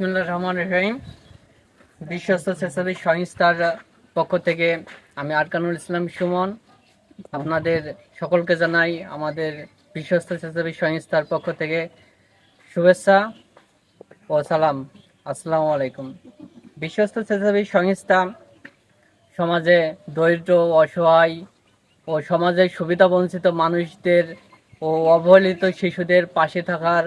বিসমুল্লাহ রহমান রহিম। বিশ্বস্ত স্বেচ্ছাসেবী সংস্থার পক্ষ থেকে আমি আরকানুল ইসলাম সুমন। আপনাদের সকলকে জানাই আমাদের বিশ্বস্ত স্বেচ্ছাসেবী সংস্থার পক্ষ থেকে শুভেচ্ছা ও সালাম। আসসালামু আলাইকুম। বিশ্বস্ত স্বেচ্ছাসেবী সংস্থা সমাজে দরিদ্র, অসহায় ও সমাজের সুবিধা বঞ্চিত মানুষদের ও অবহেলিত শিশুদের পাশে থাকার,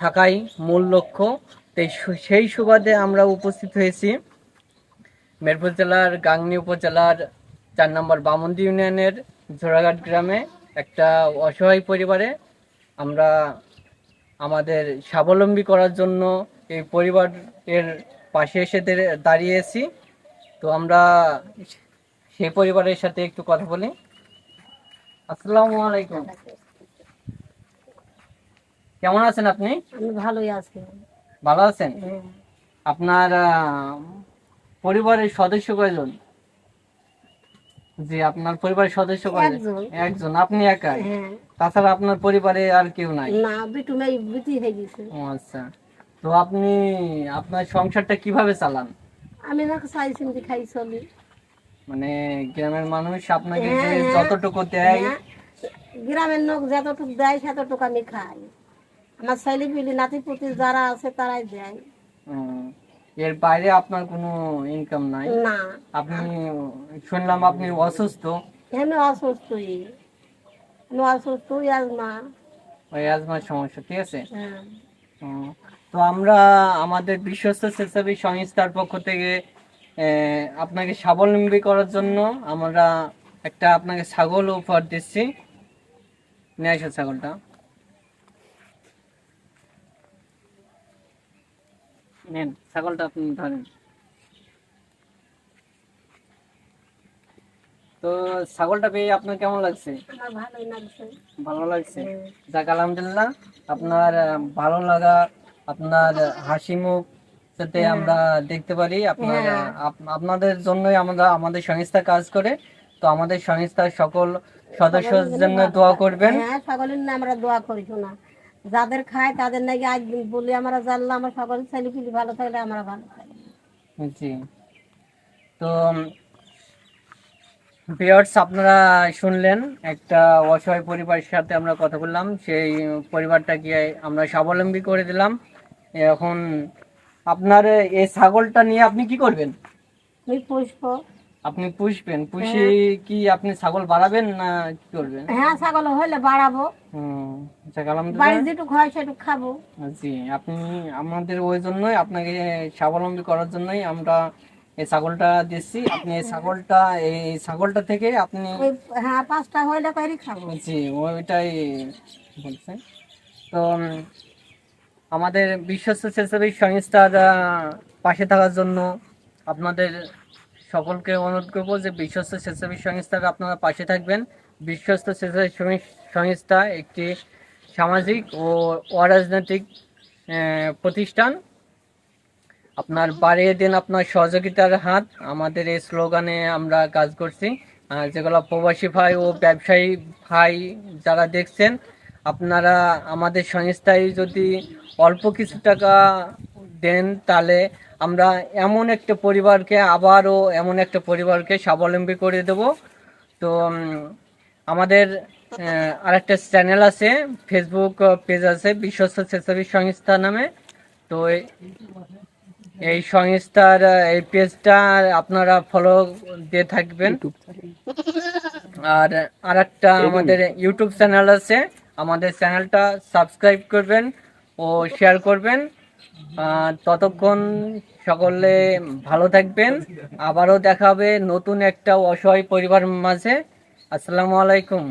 থাকাই মূল লক্ষ্য। তাই সেই সুবাদে আমরা উপস্থিত হয়েছি। মেরপুর জেলার গাংনি উপজেলার চার নম্বর বামন্দি ইউনিয়নের জোড়াঘাট গ্রামে একটা অসহায় পরিবারে আমরা আমাদের স্বাবলম্বী করার জন্য এই পরিবারের পাশে এসে দাঁড়িয়েছি। তো আমরা সেই পরিবারের সাথে একটু কথা বলি। আসসালামু আলাইকুম। কেমন আছেন আপনি? ভালোই আছি। ভালো আছেন। আপনার পরিবারের সদস্য কয়জন? জি আপনার পরিবারের সদস্য কয়জন? একজন। আপনি একাই হ্যাঁ। তাছাড়া আপনার পরিবারে আর কেউ নাই? না দুটো মেয়ে বিটি হয়ে গেছে। আচ্ছা। তো আপনি আপনার সংসারটা কীভাবে চালান? আমি না চাই চিন্তি খাই চলি। মানে গ্রামের মানুষ আপনাকে যে হ্যাঁ, হ্যাঁ। যতটুকু দেয় গ্রামের লোক যতটুকু দেয় সেতটুকু আমি খাই। আমার ছেলে পিলি নাতি পুতি যারা আছে তারাই দেয়। এর বাইরে আপনার কোনো ইনকাম নাই? না। আপনি শুনলাম আপনি অসুস্থ। আমি অসুস্থই আমি অসুস্থই ওই সমস্যা ঠিক আছে? হ্যাঁ। তো আমরা আমাদের বিশ্বস্ত স্বেচ্ছাসেবী সংস্থার পক্ষ থেকে আপনাকে স্বাবলম্বী করার জন্য আমরা একটা আপনাকে ছাগল উপহার দিচ্ছি। নিয়ে আসো ছাগলটা। নেন ছাগলটা আপনি ধরেন। তো ছাগলটা পেয়ে আপনার কেমন লাগছে? ভালো লাগছে? হ্যাঁ। যাক আলহামদুলিল্লাহ আপনার ভালো লাগা আপনার হাসি মুখ যাতে আমরা দেখতে পারি আপনার হ্যাঁ। আপনাদের জন্যই আমরা আমাদের সংস্থা কাজ করে। তো আমাদের সংস্থার সকল সদস্যদের জন্য দোয়া করবেন। হ্যাঁ সকলের না আমরা দোয়া করি শোনা। যাদের খায় তাদের নাকি আজ বলি আমরা জানলাম আমার সকল ছেলে পিলি ভালো থাকলে আমরা ভালো থাকি। জি। তো ভিউয়ার্স আপনারা শুনলেন একটা অসহায় পরিবারের সাথে আমরা কথা বললাম। সেই পরিবারটাকে আমরা স্বাবলম্বী করে দিলাম। এখন আপনার এই ছাগলটা নিয়ে আপনি কি করবেন? আমি পুষ্প। আপনি পুষবেন পুষে কি আপনি ছাগল বাড়াবেন না কি করবেন? হ্যাঁ ছাগল হলে বাড়াবো। হুম যাক বাড়ি যেটুকু হয় সেটুকু খাব। জি আপনি আমাদের ওই জন্যই আপনাকে স্বাবলম্বী করার জন্যই আমরা এই ছাগলটা দিচ্ছি। আপনি এই ছাগলটা এই ছাগলটা থেকে আপনি হ্যাঁ পাঁচটা হইলে করি খাব। জি ওইটাই বলছেন তো আমাদের বিশ্বস্ত স্বেচ্ছাসেবী সংস্থার পাশে থাকার জন্য আপনাদের সকলকে অনুরোধ করব যে বিশ্বস্ত স্বেচ্ছাসেবী সংস্থার আপনারা পাশে থাকবেন। বিশ্বস্ত স্বেচ্ছাসেবী সংস্থা একটি সামাজিক ও অরাজনৈতিক প্রতিষ্ঠান। আপনার বাড়িয়ে দিন আপনার সহযোগিতার হাত। আমাদের এই স্লোগানে আমরা কাজ করছি। যেগুলো প্রবাসী ভাই ও ব্যবসায়ী ভাই যারা দেখছেন, আপনারা আমাদের সংস্থায় যদি অল্প কিছু টাকা দেন তাহলে আমরা এমন একটা পরিবারকে আবারও এমন একটা পরিবারকে স্বাবলম্বী করে দেব। তো আমাদের আরেকটা চ্যানেল আছে ফেসবুক পেজ আছে বিশ্বস্ত স্বেচ্ছাসেবী সংস্থা নামে। তো এই- সংস্থার এই পেজটা আপনারা ফলো দিয়ে থাকবেন। আর আর একটা আমাদের ইউটিউব চ্যানেল আছে আমাদের চ্যানেলটা সাবস্ক্রাইব করবেন ও শেয়ার করবেন। ততক্ষণ সকলে ভালো থাকবেন। আবারও দেখা হবে নতুন একটা অসহায় পরিবার মাঝে। আসসালামু আলাইকুম।